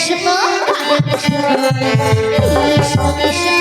ভালোবাসবো ভালোবাসবো ভালোবাসবো